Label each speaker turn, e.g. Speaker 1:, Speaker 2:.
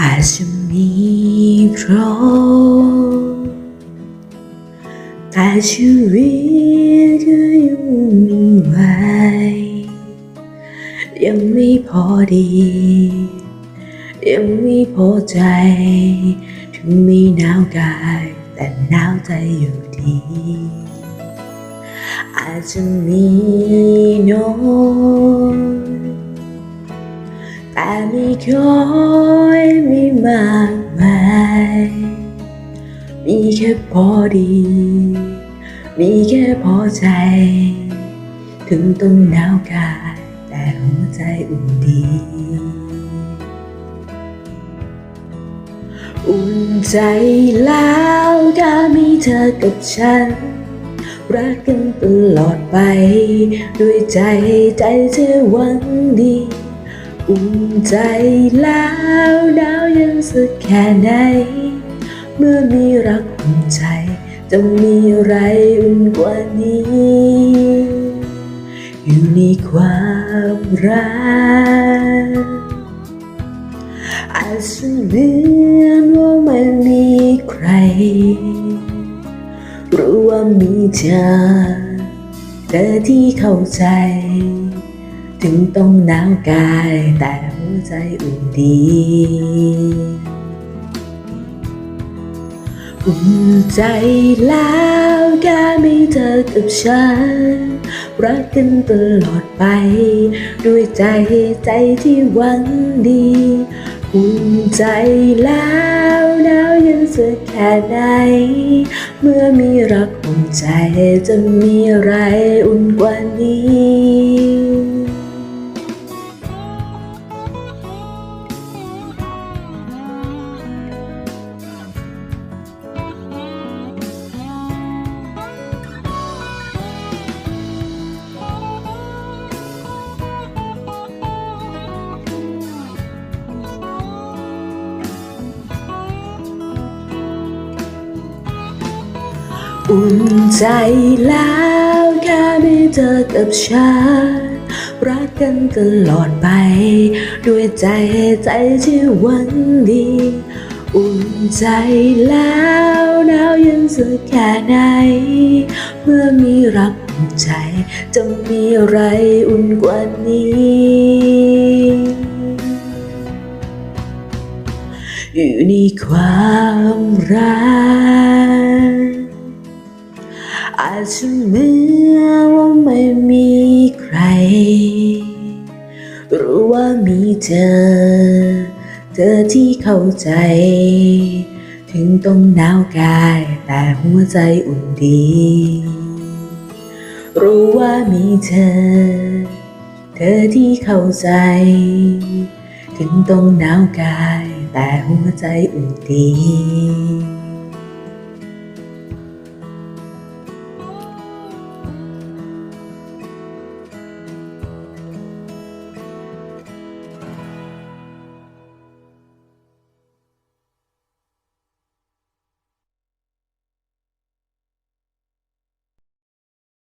Speaker 1: อาจจะมีเพราะแต่ชีวิตก็ยุ่งไว้ยังไม่พอดี ยังไม่พอใจ ถึงไม่หนาวกาย แต่หนาวใจอยู่ดี อาจจะมีน้อยแต่ไม่ค่อย อดี มีแค่พอใจ ถึงต้องหนาวกาย แต่หัวใจอุ่นดี อุ่นใจแล้วถ้ามีเธอกับฉัน รักกันตลอดไป ด้วยใจใจเธอหวังดีอุ่นใจแล้วดาวยังสักแค่ไหน เมื่อมีรักอุ่นใจ จะมีอะไรอุ่นกว่านี้ อยู่ในความรักอาจเหมือนว่าไม่มีใคร รู้ว่ามีเธอเธอที่เข้าใจ ถึงต้องหนาวกายแต่หัวใจอุ่นดี อุ่นใจแล้วแค่มีเธอกับฉัน รักกันตลอดไป ด้วยใจใจที่หวังดีอุ่นใจแล้วหนาวเย็นสักแค่ไหน เมื่อมีรักอุ่นใจจะมีอะไรอุ่นกว่านี้ อุ่นใจแล้วแค่มีเธอกับฉันรักกันตลอดไป ด้วยใจใจที่หวังดี อุ่นใจแล้วหนาวเย็นสักแค่ไหน เมื่อมีรักอุ่นใจ จะมีอะไรอุ่นกว่านี้อยู่ในความรัก จจะเหมือนว่าไม่มีใคร รู้ว่ามีเธอ เธอที่เข้าใจ ถึงต้องหนาวกายแต่หัวใจอุ่นดี รู้ว่ามีเธอ เธอที่เข้าใจ ถึงต้องหนาวกายแต่หัวใจอุ่นดี